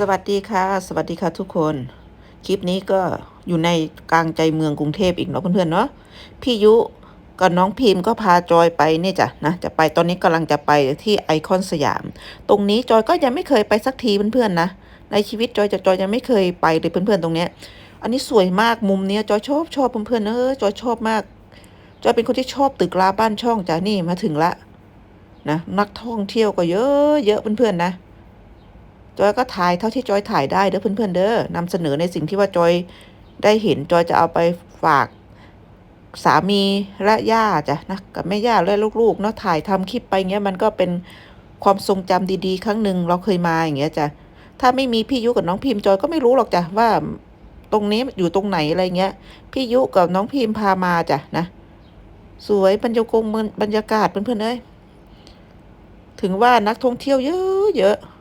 สวัสดีค่ะ สวัสดีค่ะทุกคน คลิปนี้ก็อยู่ในกลางใจเมืองกรุงเทพอีกเนาะเพื่อนๆเนาะพี่ยุกับน้องพิมพ์ก็พาจอยไปเนี่ยจ้ะนะจะไปตอนนี้กำลังจะไปที่ไอคอนสยาม ตรงนี้จอยก็ยังไม่เคยไปสักทีเพื่อนๆนะในชีวิตจอยจะจอยยังไม่เคยไปเลยเพื่อนๆตรงเนี้ย อันนี้สวยมากมุมเนี้ยจอยชอบชอบเพื่อนๆเออจอยชอบมากจอยเป็นคนที่ชอบตึกราบ้านช่องจ้ะนี่มาถึงละนะนักท่องเที่ยวก็เยอะเยอะเพื่อนๆนะ จอยก็ถ่ายเท่าที่จอยถ่ายได้เด้อเพื่อนๆเด้อนำเสนอในสิ่งที่ว่าจอยได้เห็นจอยจะเอาไปฝากสามีและย่าจ้ะนะกับแม่ย่าและลูกๆเนาะถ่ายทำคลิปไปเงี้ยมันก็เป็นความทรงจำดีๆ ครั้งหนึ่งเราเคยมาอย่างเงี้ยจ้ะถ้าไม่มีพี่ยุกับน้องพิมพ์จอยก็ไม่รู้หรอกจ้ะว่าตรงนี้อยู่ตรงไหนอะไรเงี้ย พี่ยุกับน้องพิมพ์พามาจ้ะนะสวยบรรยากาศบรรยากาศเพื่อนๆเอ้ยถึงว่านักท่องเที่ยวเยอะๆ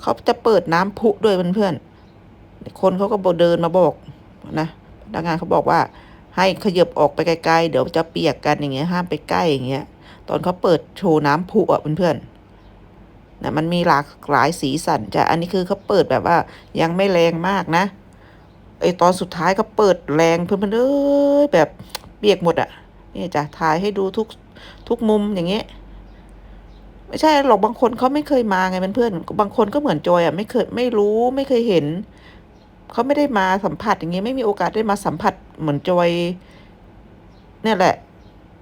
เขาจะเปิดน้ำพุด้วยเพื่อนๆคนเขาก็เดินมาบอกนะพนักงานเขาบอกว่า ให้ขยับออกไปไกลๆเดี๋ยวจะเปียกกันอย่างเงี้ยห้ามไปใกล้อย่างเงี้ย ตอนเขาเปิดโชว์น้ำพุอะเพื่อนๆนะมันมีหลากหลายสีสันจ้ะอันนี้คือเขาเปิดแบบว่า ยังไม่แรงมากนะไอตอนสุดท้ายเขาเปิดแรงเพื่อนๆเอ้ยแบบเปียกหมดอะนี่จ้ะถ่ายให้ดูทุกทุกมุมอย่างเงี้ย ไม่ใช่หรอกบางคนเขาไม่เคยมาไงเพื่อนๆบางคนก็เหมือนจอยอะไม่เคยไม่รู้ไม่เคยเห็นเขาไม่ได้มาสัมผัสอย่างเงี้ยไม่มีโอกาสได้มาสัมผัสเหมือนจอยเนี่ยแหละ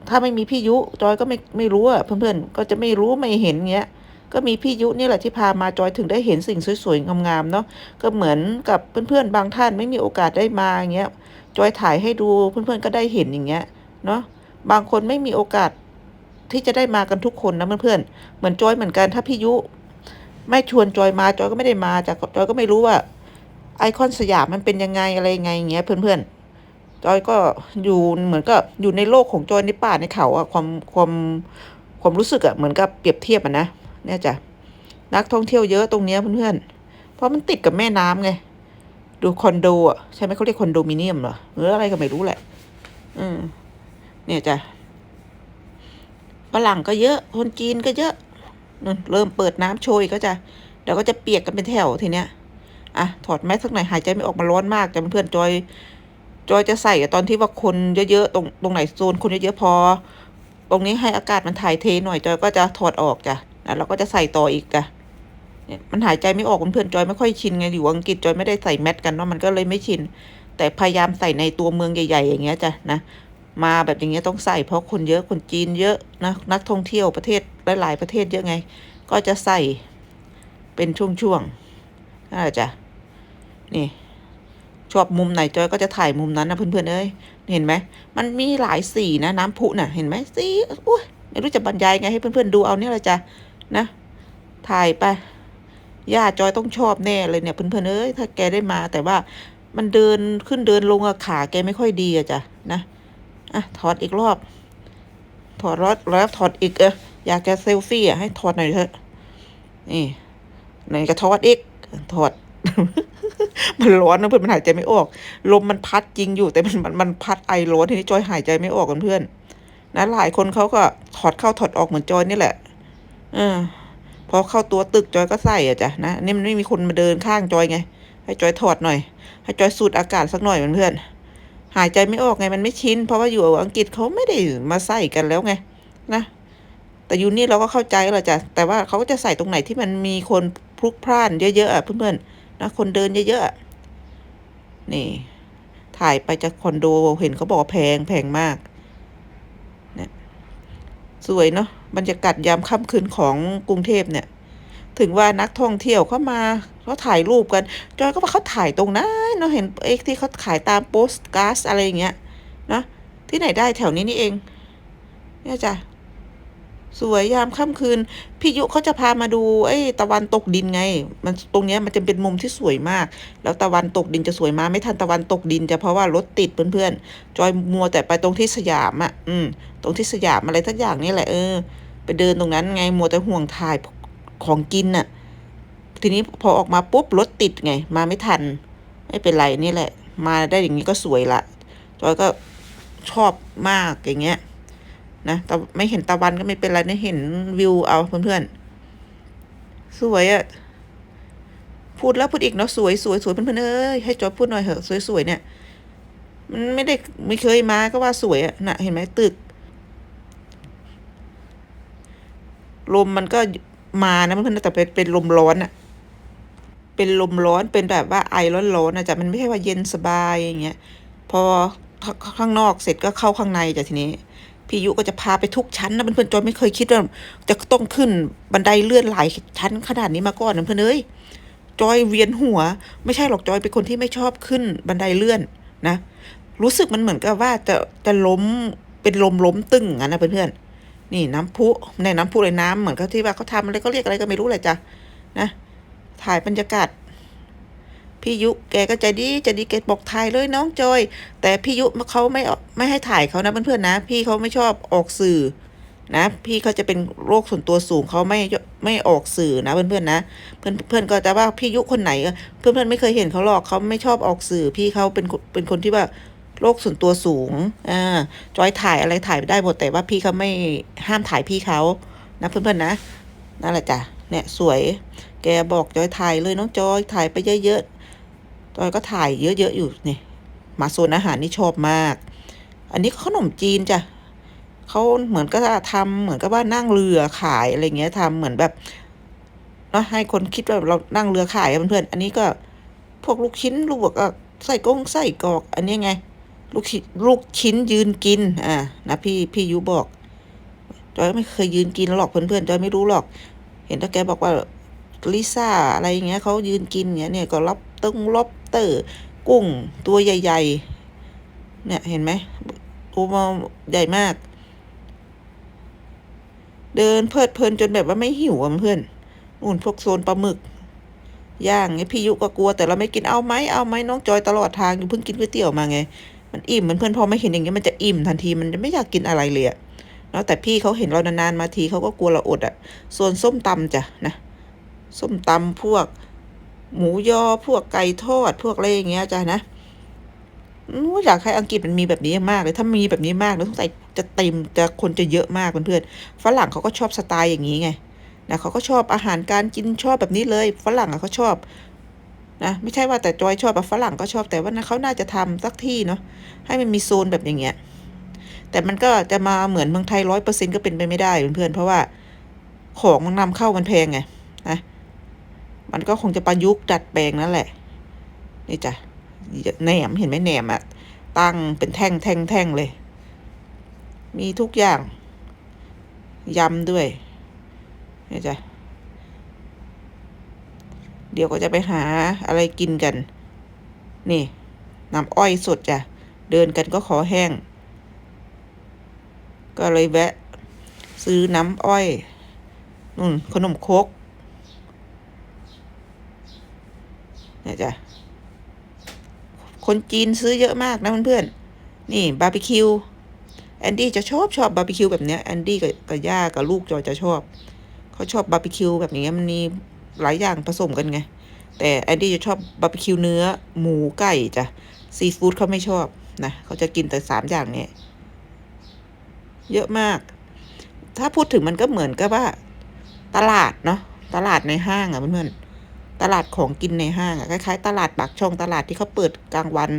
ถ้าไม่มีพี่ยุจอยก็ไม่ไม่รู้อะเพื่อนๆก็จะไม่รู้ไม่เห็นเงี้ยก็มีพี่ยุนี่แหละที่พามาจอยถึงได้เห็นสิ่งสวยๆงามๆเนาะก็เหมือนกับเพื่อนๆบางท่านไม่มีโอกาสได้มาอย่างเงี้ยจอยถ่ายให้ดูเพื่อนๆก็ได้เห็นอย่างเงี้ยเนาะบางคนไม่มีโอกาส ที่จะได้มากันทุกคนนะเพื่อนๆเหมือนจอยเหมือนกันถ้าพี่ยุ ไม่ชวนจอยมาจอยก็ไม่ได้มาจากจอยก็ไม่รู้ว่า ไอคอนสยามมันเป็นยังไงอะไรยังไงอย่างเงี้ยเพื่อนๆจอยก็อยู่เหมือนกับอยู่ในโลกของจอยในป่าในเขาอะความความความรู้สึกอะเหมือนกับเปรียบเทียบอะนะเนี่ยจ้ะนักท่องเที่ยวเยอะตรงเนี้ยเพื่อนๆเพราะมันติดกับแม่น้ำไงดูคอนโดอะใช่ไหมเขาเรียกคอนโดมิเนียมเหรอหรืออะไรก็ไม่รู้แหละ อืมเนี่ยจ้ะ ฝรั่งก็เยอะ คนจีนก็เยอะนั่นเริ่มเปิดน้ำโชยก็จะเดี๋ยวก็จะเปียกกันเป็นแถวทีเนี้ย อะ ถอดแมสสักหน่อยหายใจไม่ออกมาร้อนมากจะเพื่อนจอย จอยจะใส่ตอนที่ว่าคนเยอะๆตรงตรงไหนโซนคนเยอะๆพอ ตรงนี้ให้อากาศมันถ่ายเทหน่อยจอยก็จะถอดออกจ้ะแล้วเราก็จะใส่ต่ออีกจ้ะเนี่ยมันหายใจไม่ออกเพื่อนจอยไม่ค่อยชินไงอยู่อังกฤษจอยไม่ได้ใส่แมสกันเนาะมันก็เลยไม่ชิน แต่พยายามใส่ในตัวเมืองใหญ่ ๆ อย่างเงี้ยจ้ะนะ มาแบบอย่างเงี้ยต้องใส่เพราะคนเยอะคนจีนเยอะนะนักท่องเที่ยวประเทศหลายๆประเทศเยอะไง ก็จะใส่เป็นช่วงๆน่าจะนี่ชอบมุมไหนจอยก็จะถ่ายมุมนั้นนะเพื่อนๆเอ้ยเห็นไหมมันมีหลายสีนะน้ำพุน่ะ เห็นไหมสีอุ้ยไม่รู้จะบรรยายไงให้เพื่อนๆดูเอาเนี่ยละจ้ะนะ ถ่ายไปย่าจอยต้องชอบแน่เลยเนี่ยเพื่อนๆเอ้ยถ้าแกได้มาแต่ว่ามันเดินขึ้นเดินลงอะขาแกไม่ค่อยดีอะจ้ะนะ อะถอดอีกรอบ ถอดรถแล้วถอดอีกเอออยากจะเซลฟี่อะให้ถอดหน่อยเถอะ นี่ไหนก็ถอดอีกถอด มันร้อนนะเพื่อนมันหายใจไม่ออก ลมมันพัดจริงอยู่แต่มันมันมันพัดไอร้อนทีนี้จอยหายใจไม่ออกกันเพื่อนนะหลายคนเขาก็ถอดเข้าถอดออกเหมือนจอยนี่แหละเออพอเข้าตัวตึกจอยก็ใส่อะจ้ะนะนี่มันไม่มีคนมาเดินข้างจอยไง ให้จอยถอดหน่อย ให้จอยสูดอากาศสักหน่อยเพื่อนๆ หายใจไม่ออกไงมันไม่ชินเพราะว่าอยู่อังกฤษเขาไม่ได้มาใส่กันแล้วไงนะแต่อยู่นี่เราก็เข้าใจแล้วจ้ะแต่ว่าเขาก็จะใส่ตรงไหนที่มันมีคนพลุกพล่านเยอะๆอะเพื่อนๆนะคนเดินเยอะๆนี่ ถ่ายไปจากคอนโดเห็นเขาบอกแพงแพงมากเนี่ยสวยเนาะบรรยากาศยามค่ำคืนของกรุงเทพเนี่ย ถึงว่านักท่องเที่ยวเข้ามาเขาถ่ายรูปกัน จอยก็ว่าเขาถ่ายตรงนั้นเนาเห็นเอ็กที่เขาขายตามโปสการ์ดอะไรอย่างเงี้ยนะที่ไหนได้แถวนี้นี่เอง เนี่ยจ้ะสวยยามค่ำคืน พี่ยุเขาจะพามาดูไอ้ตะวันตกดินไง มันตรงเนี้ยมันจะเป็นมุมที่สวยมาก แล้วตะวันตกดินจะสวยมาไม่ทันตะวันตกดินจะเพราะว่ารถติดเพื่อนๆ จอยมัวแต่ไปตรงที่สยามอะ อืม ตรงที่สยามอะไรทักอย่างนี่แหละเออ ไปเดินตรงนั้นไงมัวแต่ห่วงถ่าย ของกินน่ะ ทีนี้พอออกมาปุ๊บรถติดไง มาไม่ทัน ไม่เป็นไรนี่แหละ มาได้อย่างนี้ก็สวยละจอยก็ชอบมากอย่างเงี้ยนะแต่ไม่เห็นตะวันก็ไม่เป็นไรนะเห็นวิวเอาเพื่อนๆ สวยอะ่ะพูดแล้วพูดอีกเนาะสวยสวยสวยเพื่อนๆเอ้ยให้จอยพูดหน่อยเหอะสวยสวยเนี่ย มันไม่ได้ไม่เคยมาก็ว่าสวยอะนะเห็นไหมตึกลมมันก็ มานะเพื่อนแต่เป็นเป็นลมร้อนอะเป็นลมร้อนเป็นแบบว่าไอร้อนๆนะจ๊ะมันไม่ใช่ว่าเย็นสบายอย่างเงี้ยพอข้างนอกเสร็จก็เข้าข้างในจ้ะทีนี้พี่ยุก็จะพาไปทุกชั้นนะเพื่อนๆจอยไม่เคยคิดว่าจะต้องขึ้นบันไดเลื่อนหลายชั้นขนาดนี้มาก่อนนะเพื่อนเอ้ยจอยเวียนหัว ไม่ใช่หรอกจอยเป็นคนที่ไม่ชอบขึ้นบันไดเลื่อนนะ รู้สึกมันเหมือนกับว่าจะจะล้มเป็นลมล้มตึงอะนะเพื่อนๆ นี่น้ำพุในน้ำพุเลยน้ำเหมือนเขาที่ว่าเขาทำอะไรก็เรียกอะไรก็ไม่รู้เลยจ้ะนะถ่ายบรรยากาศพี่ยุแกก็ใจดีใจดีแกบอกถ่ายเลยน้องจอย แต่พี่ยุเขาไม่ไม่ให้ถ่ายเขานะเพื่อนๆนะ พี่เขาไม่ชอบออกสื่อนะ พี่เขาจะเป็นโรคส่วนตัวสูงเขาไม่ไม่ออกสื่อนะเพื่อนๆนะเพื่อนเพื่อนก็จะว่าพี่ยุคนไหน เพื่อนเพื่อนไม่เคยเห็นเขาหรอกเขาไม่ชอบออกสื่อ พี่เขาเป็นเป็นคนที่ว่า โรคส่วนตัวสูงอ่าจอยถ่ายอะไรถ่ายได้หมดแต่ว่าพี่เขาไม่ห้ามถ่ายพี่เขานะเพื่อนๆนะนั่นแหละจ้ะเนี่ยสวย แกบอกจอยถ่ายเลยน้องจอยถ่ายไปเยอะๆจอยก็ถ่ายเยอะๆอยู่นี่มาโซนอาหารนี่ชอบมาก อันนี้ขนมจีนจ้ะเขาเหมือนก็ทำเหมือนกับว่านั่งเรือขายอะไรเงี้ยทำเหมือนแบบเนาะให้คนคิดว่าเรานั่งเรือขายเพื่อนๆอันนี้ก็พวกลูกชิ้นลูกบอกใส่กงใส่กอก อันนี้ไง ลูกชิ้นลูกชิ้นยืนกิน อ่านะพี่พี่ยุบอกจอยไม่เคยยืนกินหรอกเพื่อนๆจอยไม่รู้หรอก เห็นแต่แกบอกว่าลิซ่าอะไรเงี้ยเขายืนกินเงี้ยเนี่ยก็ล็อบตึงลบเตอร์กุ้งตัวใหญ่ ๆ เนี่ยเห็นไหมตัวมาใหญ่มาก เดินเพลิดเพลินจนแบบว่าไม่หิวอะเพื่อนนู่นพวกโซนปลาหมึกย่างไงพี่ยุก็กลัวแต่เราไม่กินเอาไหมเอาไหมน้องจอยตลอดทางอยู่เพิ่งกินก๋วยเตี๋ยวมาไง มันอิ่มเหมือนเพื่อนพอไม่เห็นอย่างเงี้ยมันจะอิ่มทันทีมันจะไม่อยากกินอะไรเลยอะเนาะแต่พี่เขาเห็นเรานานๆมาทีเขาก็กลัวเราอดอะส่วนส้มตำจ้ะนะส้มตำพวก หมูยอพวกไก่ทอดพวกอะไรอย่างเงี้ยจ้ะนะอยากให้อังกฤษมันมีแบบนี้มากเลย ถ้ามีแบบนี้มากแล้วสงสัยจะเต็มจะคนจะเยอะมากเพื่อนๆฝรั่งเขาก็ชอบสไตล์อย่างนี้ไงนะเขาก็ชอบอาหารการกินชอบแบบนี้เลย ฝรั่งอะเขาชอบ นะไม่ใช่ว่าแต่จอยชอบแบบฝรั่งก็ชอบแต่ว่านะเขาน่าจะทำสักที่เนาะให้มันมีโซนแบบอย่างเงี้ย แต่มันก็จะมาเหมือนเมืองไทยร้อยเปอร์เซ็นก็เป็นไปไม่ได้เพื่อนๆเพราะว่าของมันนำเข้ามันแพงไงนะมันก็คงจะประยุกต์ดัดแปลงนั่นแหละ นี่จ้ะแหนมเห็นไหมแหนมอะตั้งเป็นแท่งแท่งแท่งเลย มีทุกอย่างยำด้วยนี่จ้ะ เดี๋ยวก็จะไปหาอะไรกินกัน นี่น้ำอ้อยสดจ้ะ เดินกันก็ขอแห้ง ก็เลยแวะ ซื้อน้ำอ้อยนู่นขนมครกเนี่ยจ้ะ คนจีนซื้อเยอะมากนะเพื่อนๆ นี่บาร์บีคิว แอนดี้จะชอบชอบบาร์บีคิวแบบเนี้ยแอนดี้กับกับย่ากับลูกจอยจะชอบ เขาชอบบาร์บีคิวแบบนี้มันมี หลายอย่างผสมกันไง แต่แอนดี้จะชอบบาร์บีคิวเนื้อ หมูไก่จ้ะซีฟู้ดเขาไม่ชอบนะเขาจะกินแต่สามอย่างเนี้ยเยอะมาก ถ้าพูดถึงมันก็เหมือนกับว่า ตลาดเนาะตลาดในห้างอะเพื่อนๆตลาดของกินในห้างอะคล้ายๆ ตลาดปากช่องตลาดที่เขาเปิดกลางวัน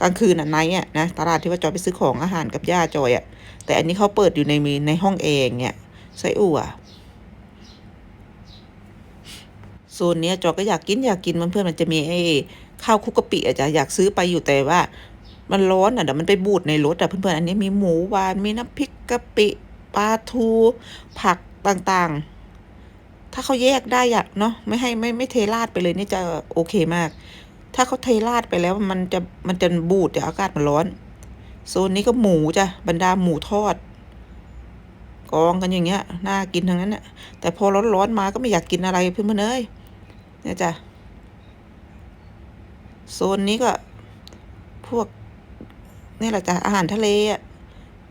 กลางคืนอะไนท์อะนะตลาดที่ว่าจอยไปซื้อของอาหารกับย่าจอยอะแต่อันนี้เขาเปิดอยู่ในมีในห้องเองเนี่ยไส้อั่ว โซนเนี้ยจอก็อยากกินอยากกินมันเพื่อนมันจะมีไอ้ข้าวคุกกะปิอะจ้ะอยากซื้อไปอยู่แต่ว่า มันร้อนอะเดี๋ยวมันไปบูดในรถอะเพื่อนๆอันนี้มีหมูหวานมีน้ำพริกกะปิปลาทู ผักต่างๆ ถ้าเขาแยกได้อะเนาะไม่ให้ไม่ไม่เทราดไปเลยนี่จะโอเคมาก ถ้าเขาเทราดไปแล้วมันจะมันจะบูดเดี๋ยวอากาศมันร้อนโซนนี้ก็หมูจ้ะบรรดาหมูทอดกองกันอย่างเงี้ยน่ากินทั้งนั้นน่ะแต่พอร้อนๆมาก็ไม่อยากกินอะไรเพื่อนๆเอ้ย นี่ยจ้ะโซนนี้ก็ พวกนี่แหละจ้ะอาหารทะเลอะ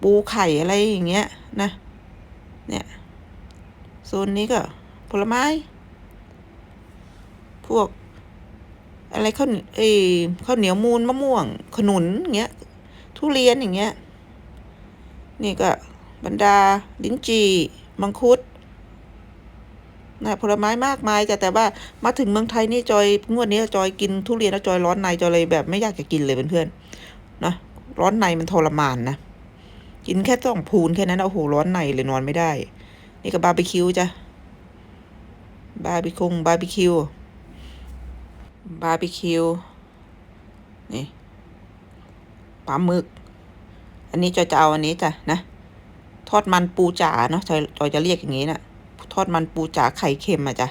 ปูไข่อะไรอย่างเงี้ยนะ เนี่ยโซนนี้ก็ผลไม้ พวก อะไรข้าวเอ้ข้าวเหนียวมูนมะม่วง ขนุนอย่างเงี้ยทุเรียนอย่างเงี้ย นี่ก็บรรดา ลิ้นจี่มังคุด นะผลไม้มากมายจ้ะแต่ว่ามาถึงเมืองไทยนี่จอยงวดนี้จอยกินทุเรียนแล้วจอยร้อนในจอยเลยแบบไม่อยากจะกินเลยเพื่อนๆนะร้อนในมันทรมานนะกินแค่ต้องพูนแค่นั้นโอ้โหร้อนในเลยนอนไม่ได้ นี่ก็บาร์บีคิวจ้ะบาร์บีคงบาร์บีคิวบาร์บีคิวนี่ปลาหมึก อันนี้จอยจะเอาอันนี้จ้ะนะ ทอดมันปูจ๋าเนาะจอยจอยจะเรียกอย่างนี้น่ะ ทอดมันปูจ๋าไข่เค็มอะจ้ะ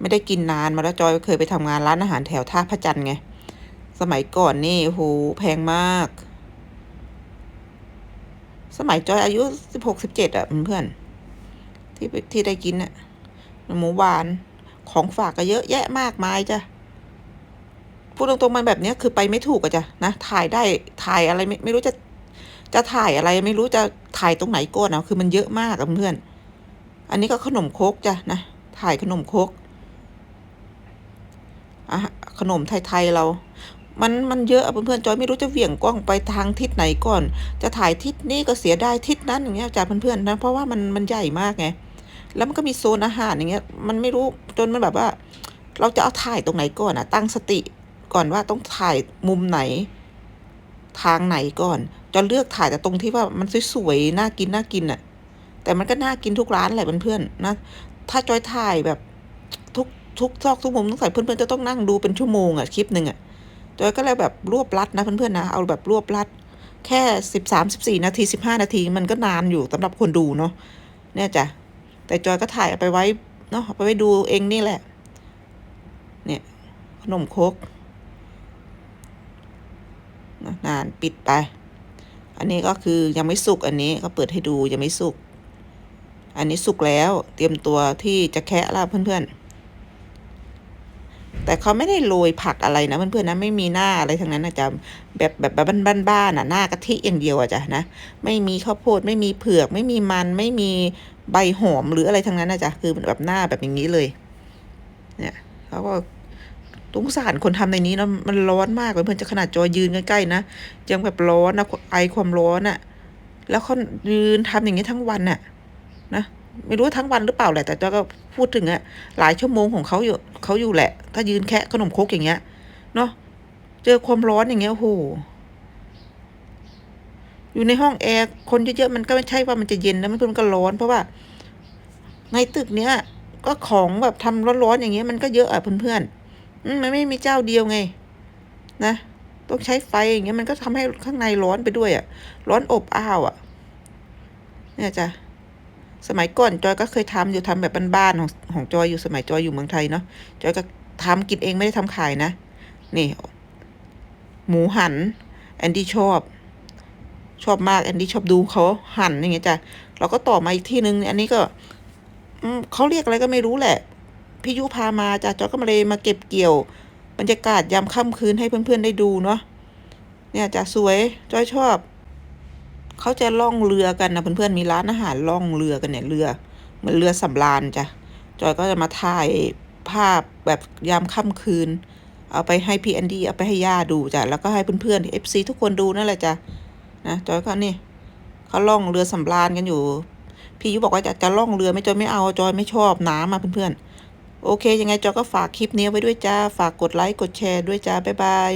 ไม่ได้กินนานมาแล้วจอยเคยไปทำงานร้านอาหารแถวท่าพระจันทร์ไง สมัยก่อนนี่โหแพงมาก สมัยจอยอายุสิบหกสิบเจ็ดอะเพื่อนที่ที่ได้กินอะหมูหวานของฝากก็เยอะแยะมากมายจ้ะพูดตรงๆมันแบบเนี้ยคือไปไม่ถูกอะจ้ะนะถ่ายได้ถ่ายอะไรไม่ไม่รู้จะจะถ่ายอะไรไม่รู้จะถ่ายตรงไหนก่อนนะคือมันเยอะมากอะเพื่อน อันนี้ก็ขนมโคกจ้ะนะ ถ่ายขนมโคกอะขนมไทยๆเรา มันมันเยอะอะเพื่อนๆจอยไม่รู้จะเหวี่ยงกล้องไปทางทิศไหนก่อน จะถ่ายทิศนี้ก็เสียได้ทิศนั้นอย่างเงี้ยจ้ะเพื่อนๆนะเพราะว่ามันมันใหญ่มากไง แล้วมันก็มีโซนอาหารอย่างเงี้ย มันไม่รู้จนมันแบบว่า เราจะเอาถ่ายตรงไหนก่อนอะตั้งสติก่อนว่าต้องถ่ายมุมไหน ทางไหนก่อน จะเลือกถ่ายแต่ตรงที่ว่ามันสวยๆน่ากินน่ากินอะ แต่มันก็น่ากินทุกร้านแหละเพื่อนๆนะ ถ้าจอยถ่ายแบบทุกทุกซอกทุกมุมต้องใส่เพื่อนๆจะต้องนั่งดูเป็นชั่วโมงอะคลิปหนึ่งอะจอยก็เลยแบบรวบรัดนะเพื่อนๆนะเอาแบบรวบรัด แค่สิบสามสิบสี่นาทีสิบห้านาทีมันก็นานอยู่สำหรับคนดูเนาะเนี่ยจ้ะแต่จอยก็ถ่ายเอาไปไว้เนาะไปไว้ดูเองนี่แหละ เนี่ยขนมครกนานปิดไป อันนี้ก็คือยังไม่สุกอันนี้ก็เปิดให้ดูยังไม่สุก อันนี้สุกแล้วเตรียมตัวที่จะแคะแล้วเพื่อนๆ แต่เขาไม่ได้โรยผักอะไรนะเพื่อนๆนะไม่มีหน้าอะไรทั้งนั้นนะจ๊ะแบบแบบแบบบ้านๆน่ะหน้ากะทิอย่างเดียวอะจ้ะนะไม่มีข้าวโพดไม่มีเผือก ไม่มีมันไม่มีใบหอมหรืออะไรทั้งนั้นนะจ๊ะคือแบบหน้าแบบอย่างนี้เลย เนี่ยเขาก็สงสารคนทำในนี้เนาะมันร้อนมากเลยเพื่อนจะขนาดจอยืนใกล้ๆนะยังแบบร้อนนะไอความร้อนอะแล้วเขายืนทำอย่างนี้ทั้งวันน่ะ นะไม่รู้ว่าทั้งวันหรือเปล่าแหละ แต่ก็พูดถึงอะหลายชั่วโมงของเขาอยู่เขาอยู่แหละ ถ้ายืนแค่ขนมครกอย่างเงี้ยเนาะเจอความร้อนอย่างเงี้ยโอ้โหอยู่ในห้องแอร์คนเยอะๆมันก็ไม่ใช่ว่ามันจะเย็นนะมันมันก็ร้อน เพราะว่า ในตึกเนี้ย ก็ของแบบทำร้อนๆอย่างเงี้ยมันก็เยอะอะเพื่อนๆอืมมันไม่มีเจ้าเดียวไง นะต้องใช้ไฟอย่างเงี้ยมันก็ทำให้ข้างในร้อนไปด้วยอะ่ะ ร้อนอบอ้าวอะ่ะ เนี่ยจ้ะ สมัยก่อนจอยก็เคยทำอยู่ทำแบบบ้านๆของของจอยอยู่สมัยจอยอยู่เมืองไทยเนาะจอยก็ทำกินเองไม่ได้ทำขายนะ นี่ หมูหันแอนดี้ชอบ ชอบมากแอนดี้ชอบดูเขาหั่นอย่างเงี้ยจ้ะเราก็ต่อมาอีกที่หนึ่งอันนี้ก็เขาเรียกอะไรก็ไม่รู้แหละพี่ยุพามาจ้ะจอยก็มาเลยมาเก็บเกี่ยว บรรยากาศยามค่ำคืนให้เพื่อนๆได้ดูเนาะเนี่ยจ้ะสวยจอยชอบ เขาจะล่องเรือกันนะเพื่อนๆมีร้านอาหารล่องเรือกันเนี่ยเรือเหมือนเรือสำราญจ้ะจอยก็จะมาถ่ายภาพแบบยามค่ำคืน เอาไปให้พี่แอนดี้เอาไปให้ย่าดูจ้ะแล้วก็ให้เพื่อนๆเอฟซีทุกคนดูนั่นแหละจ้ะนะจอยก็นี่เขาล่องเรือสำราญกันอยู่ พี่ยุบอกว่าจะจะล่องเรือไม่จอยไม่เอาจอยไม่ชอบน้ำมาเพื่อนๆโอเค ยังไงจอยก็ฝากคลิปนี้ไว้ด้วยจ้า ฝากกดไลค์กดแชร์ด้วยจ้าบ๊ายบาย